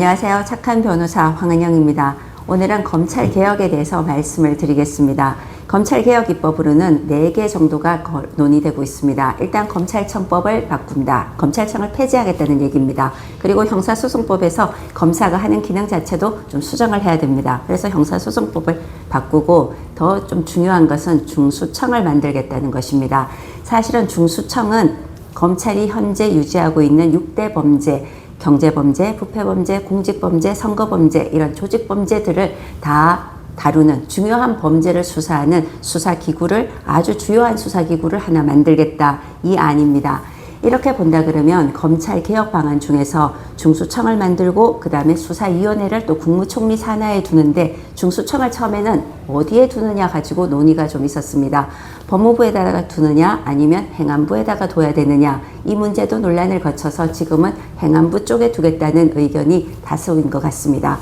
안녕하세요. 착한 변호사 황은영입니다. 오늘은 검찰 개혁에 대해서 말씀을 드리겠습니다. 검찰 개혁 입법으로는 4개 정도가 거- 논의되고 있습니다. 일단 검찰청법을 바꾼다. 검찰청을 폐지하겠다는 얘기입니다. 그리고 형사소송법에서 검사가 하는 기능 자체도 좀 수정을 해야 됩니다. 그래서 형사소송법을 바꾸고 더 좀 중요한 것은 중수청을 만들겠다는 것입니다. 사실은 중수청은 검찰이 현재 유지하고 있는 6대 범죄, 경제범죄, 부패범죄, 공직범죄, 선거범죄 이런 조직범죄들을 다 다루는 중요한 범죄를 수사하는 수사기구를 아주 주요한 수사기구를 하나 만들겠다 이 안입니다. 이렇게 본다 그러면 검찰 개혁 방안 중에서 중수청을 만들고 그 다음에 수사위원회를 또 국무총리 산하에 두는데 중수청을 처음에는 어디에 두느냐 가지고 논의가 좀 있었습니다. 법무부에다가 두느냐 아니면 행안부에다가 둬야 되느냐 이 문제도 논란을 거쳐서 지금은 행안부 쪽에 두겠다는 의견이 다수인 것 같습니다.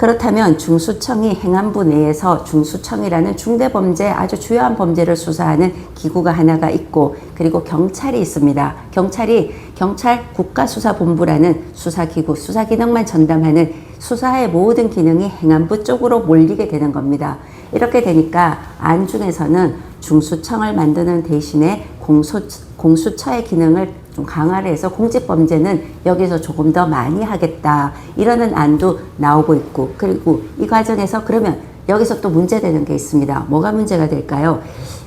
그렇다면 중수청이 행안부 내에서 중수청이라는 중대범죄 아주 주요한 범죄를 수사하는 기구가 하나가 있고 그리고 경찰이 있습니다. 경찰이 경찰 국가수사본부라는 수사기구 수사기능만 전담하는 수사의 모든 기능이 행안부 쪽으로 몰리게 되는 겁니다. 이렇게 되니까 안중에서는 중수청을 만드는 대신에 공수, 공수처의 기능을 좀 강화를 해서 공직범죄는 여기서 조금 더 많이 하겠다. 이러는 안도 나오고 있고, 그리고 이 과정에서 그러면 여기서 또 문제되는 게 있습니다. 뭐가 문제가 될까요?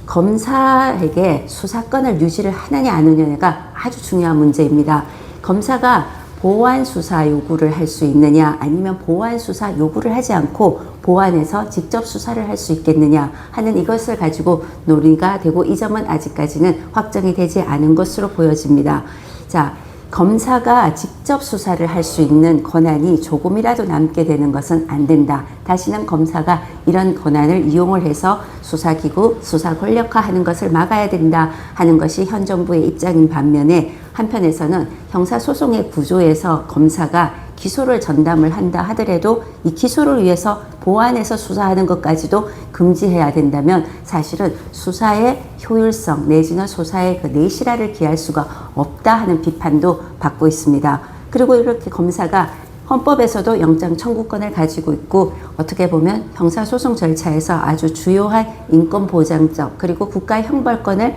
검사에게 수사권을 유지를 하느냐 안 하느냐가 아주 중요한 문제입니다. 검사가 보완 수사 요구를 할 수 있느냐 아니면 보완 수사 요구를 하지 않고 보완해서 직접 수사를 할 수 있겠느냐 하는 이것을 가지고 논의가 되고 이 점은 아직까지는 확정이 되지 않은 것으로 보여집니다. 자, 검사가 직접 수사를 할 수 있는 권한이 조금이라도 남게 되는 것은 안 된다. 다시는 검사가 이런 권한을 이용을 해서 수사기구, 수사 권력화하는 것을 막아야 된다 하는 것이 현 정부의 입장인 반면에 한편에서는 형사소송의 구조에서 검사가 기소를 전담을 한다 하더라도 이 기소를 위해서 보완해서 수사하는 것까지도 금지해야 된다면 사실은 수사의 효율성 내지는 수사의 그 내실화를 기할 수가 없다 하는 비판도 받고 있습니다. 그리고 이렇게 검사가 헌법에서도 영장 청구권을 가지고 있고 어떻게 보면 형사소송 절차에서 아주 주요한 인권 보장적 그리고 국가 형벌권을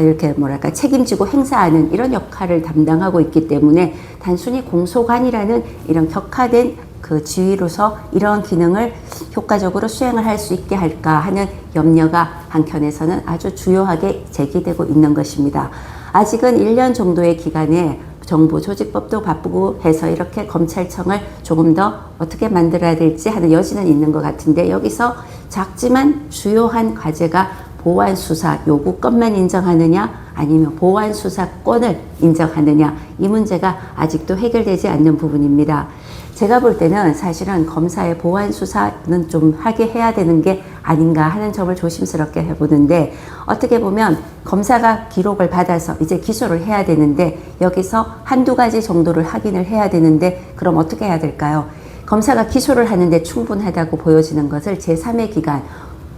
이렇게 뭐랄까 책임지고 행사하는 이런 역할을 담당하고 있기 때문에 단순히 공소관이라는 이런 격화된 그 지위로서 이러한 기능을 효과적으로 수행을 할 수 있게 할까 하는 염려가 한켠에서는 아주 주요하게 제기되고 있는 것입니다. 아직은 1년 정도의 기간에 정부 조직법도 바쁘고 해서 이렇게 검찰청을 조금 더 어떻게 만들어야 될지 하는 여지는 있는 것 같은데 여기서 작지만 주요한 과제가 보완 수사 요구권만 인정하느냐 아니면 보완 수사권을 인정하느냐 이 문제가 아직도 해결되지 않는 부분입니다. 제가 볼 때는 사실은 검사의 보완 수사는 좀 하게 해야 되는 게 아닌가 하는 점을 조심스럽게 해보는데 어떻게 보면 검사가 기록을 받아서 이제 기소를 해야 되는데 여기서 한두 가지 정도를 확인을 해야 되는데 그럼 어떻게 해야 될까요? 검사가 기소를 하는데 충분하다고 보여지는 것을 제3의 기관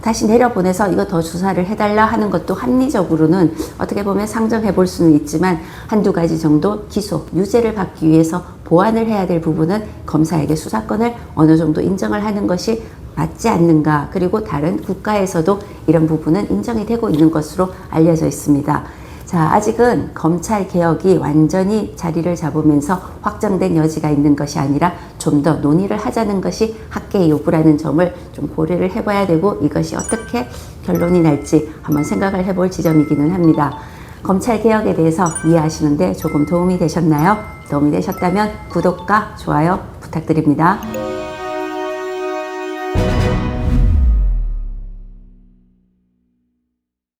다시 내려보내서 이거 더 수사를 해달라 하는 것도 합리적으로는 어떻게 보면 상정해 볼 수는 있지만 한두 가지 정도 기소, 유죄를 받기 위해서 보완을 해야 될 부분은 검사에게 수사권을 어느 정도 인정을 하는 것이 맞지 않는가. 그리고 다른 국가에서도 이런 부분은 인정이 되고 있는 것으로 알려져 있습니다. 자, 아직은 검찰 개혁이 완전히 자리를 잡으면서 확정된 여지가 있는 것이 아니라 좀 더 논의를 하자는 것이 학계의 요구라는 점을 좀 고려를 해봐야 되고 이것이 어떻게 결론이 날지 한번 생각을 해볼 지점이기는 합니다. 검찰 개혁에 대해서 이해하시는데 조금 도움이 되셨나요? 도움이 되셨다면 구독과 좋아요 부탁드립니다.